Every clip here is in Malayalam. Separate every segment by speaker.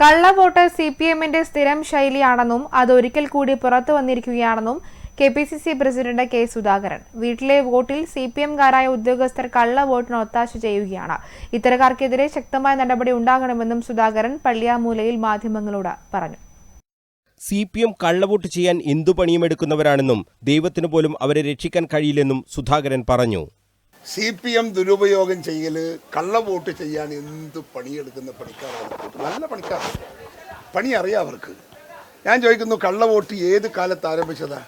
Speaker 1: കള്ളവോട്ട് സി പി എമ്മിന്റെ സ്ഥിരം ശൈലിയാണെന്നും അത് ഒരിക്കൽ കൂടി പുറത്തു വന്നിരിക്കുകയാണെന്നും K P C C president K Sudhakaran. വീട്ടിലെ വോട്ടിൽ സി പി എംകാരായ ഉദ്യോഗസ്ഥർ കള്ള വോട്ടിന് ഒത്താശ ചെയ്യുകയാണ്. ഇത്തരക്കാർക്കെതിരെ ശക്തമായ നടപടി ഉണ്ടാകണമെന്നും സുധാകരൻ പള്ളിയാമൂലയിൽ മാധ്യമങ്ങളോട് പറഞ്ഞു.
Speaker 2: സി പി എം കള്ളവോട്ട് ചെയ്യാൻ എന്തു പണിയുമെടുക്കുന്നവരാണെന്നും ദൈവത്തിനു പോലും അവരെ രക്ഷിക്കാൻ കഴിയില്ലെന്നും സുധാകരൻ പറഞ്ഞു.
Speaker 3: സി പി എം ദുരുപയോഗം ചെയ്യൽ കള്ളവോട്ട് ചെയ്യാൻ എന്ത് പണിയെടുക്കുന്ന പണിക്കാരാണ്? നല്ല പണിക്കാരാണ്. പണി അറിയാം അവർക്ക്. ഞാൻ ചോദിക്കുന്നു കള്ളവോട്ട് ഏത് കാലത്ത് ആരംഭിച്ചതാ?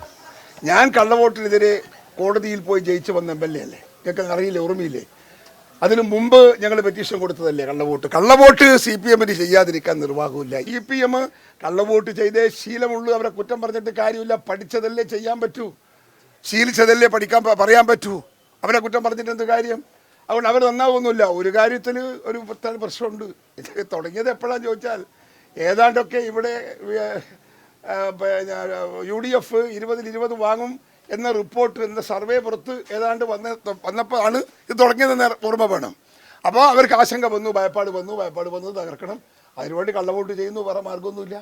Speaker 3: ഞാൻ കള്ളവോട്ടിനെതിരെ കോടതിയിൽ പോയി ജയിച്ചു വന്ന എം എൽ എ അല്ലേ? ഞങ്ങൾക്ക് അറിയില്ല ഓർമ്മയില്ലേ? അതിനു മുമ്പ് ഞങ്ങൾ പെറ്റീഷൻ കൊടുത്തതല്ലേ കള്ളവോട്ട്? കള്ളവോട്ട് സി പി എമ്മിന് ചെയ്യാതിരിക്കാൻ നിർവാഹമില്ല ഇ പി എം കള്ളവോട്ട് ചെയ്തേ ശീലമുള്ളൂ അവരെ കുറ്റം പറഞ്ഞിട്ട് കാര്യമില്ല. പഠിച്ചതല്ലേ ചെയ്യാൻ പറ്റൂ? ശീലിച്ചതല്ലേ പഠിക്കാൻ പറയാൻ പറ്റൂ? അവരെ കുറ്റം പറഞ്ഞിട്ട് എന്ത് കാര്യം? അതുകൊണ്ട് അവർ നന്നാവുന്നില്ല ഒരു കാര്യത്തിൽ ഒരു പ്രത്യേക പ്രശ്നമുണ്ട്. ഇത് തുടങ്ങിയത് എപ്പോഴാന്ന് ചോദിച്ചാൽ ഏതാണ്ടൊക്കെ ഇവിടെ യു ഡി എഫ് ഇരുപതിൽ ഇരുപത് വാങ്ങും എന്ന റിപ്പോർട്ട് എന്ന സർവേ പുറത്ത് ഏതാണ്ട് വന്ന വന്നപ്പോൾ ആണ് ഇത് തുടങ്ങിയതെന്ന് ഓർമ്മ വേണം. അപ്പോൾ അവർക്ക് ആശങ്ക വന്നു ഭയപ്പാട് വന്നു ഭയപ്പാട് വന്നു തകർക്കണം. അതിനുവേണ്ടി കള്ളവോട്ട് ചെയ്യുന്നു വേറെ മാർഗമൊന്നുമില്ല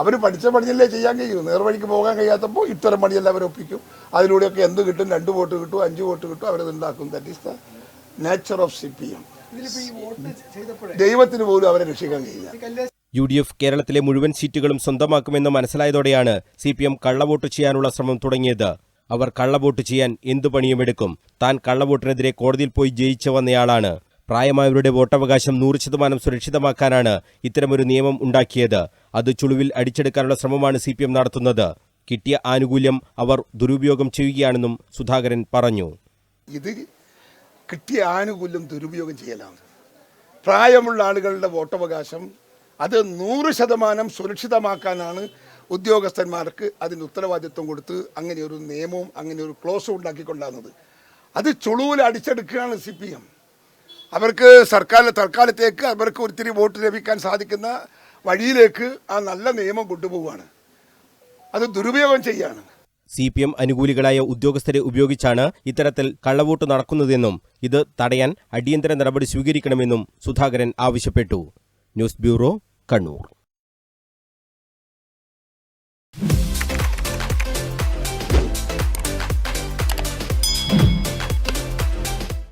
Speaker 3: അവർ പഠിച്ച പണിയല്ലേ ചെയ്യാൻ കഴിയൂ. നേർവഴിക്ക് പോകാൻ കഴിയാത്തപ്പോൾ ഇത്തരം പണിയെല്ലാം അവർ ഒപ്പിക്കും. അതിലൂടെയൊക്കെ എന്ത് കിട്ടും? രണ്ട് വോട്ട് കിട്ടും അഞ്ച് വോട്ട് കിട്ടും അവരത് ഉണ്ടാക്കും. That is the nature of C P M ദൈവത്തിന് പോലും അവരെ രക്ഷിക്കാൻ കഴിയില്ല.
Speaker 2: യു ഡി എഫ് കേരളത്തിലെ മുഴുവൻ സീറ്റുകളും സ്വന്തമാക്കുമെന്ന് മനസ്സിലായതോടെയാണ് സി പി എം കള്ളവോട്ട് ചെയ്യാനുള്ള ശ്രമം തുടങ്ങിയത്. അവർ കള്ളവോട്ട് ചെയ്യാൻ എന്തു പണിയുമെടുക്കും താൻ കള്ളവോട്ടിനെതിരെ കോടതിയിൽ പോയി ജയിച്ചു വന്നയാളാണ് പ്രായമായവരുടെ വോട്ടവകാശം നൂറ് ശതമാനം സുരക്ഷിതമാക്കാനാണ് ഇത്തരമൊരു നിയമം ഉണ്ടാക്കിയത്. അത് ചുളുവിൽ അടിച്ചെടുക്കാനുള്ള ശ്രമമാണ് സി നടത്തുന്നത്. കിട്ടിയ ആനുകൂല്യം അവർ ദുരുപയോഗം ചെയ്യുകയാണെന്നും സുധാകരൻ പറഞ്ഞു.
Speaker 3: ഇത് കിട്ടിയ ആനുകൂല്യം ദുരുപയോഗം ചെയ്യലാണ്. പ്രായമുള്ള ആളുകളുടെ വോട്ടവകാശം അത് നൂറ് ശതമാനം സുരക്ഷിതമാക്കാനാണ് ഉദ്യോഗസ്ഥന്മാർക്ക് അതിന് ഉത്തരവാദിത്വം കൊടുത്ത് അങ്ങനെ ഒരു നിയമവും അങ്ങനെ ഒരു ക്ലോസും ഉണ്ടാക്കിക്കൊണ്ടാകുന്നത് അത് ചുളുവിൽ അടിച്ചെടുക്കുകയാണ് സി പി എം അവർക്ക് സർക്കാർ തൽക്കാലത്തേക്ക് അവർക്ക് ഒത്തിരി വോട്ട് ലഭിക്കാൻ സാധിക്കുന്ന വഴിയിലേക്ക് ആ നല്ല നിയമം കൊണ്ടുപോവുകയാണ്. അത് ദുരുപയോഗം ചെയ്യാണ്.
Speaker 2: സി പി എം അനുകൂലികളായ ഉദ്യോഗസ്ഥരെ ഉപയോഗിച്ചാണ് ഇത്തരത്തിൽ കള്ളവോട്ട് നടക്കുന്നതെന്നും ഇത് തടയാൻ അടിയന്തര നടപടി സ്വീകരിക്കണമെന്നും സുധാകരൻ ആവശ്യപ്പെട്ടു. News bureau Kannur.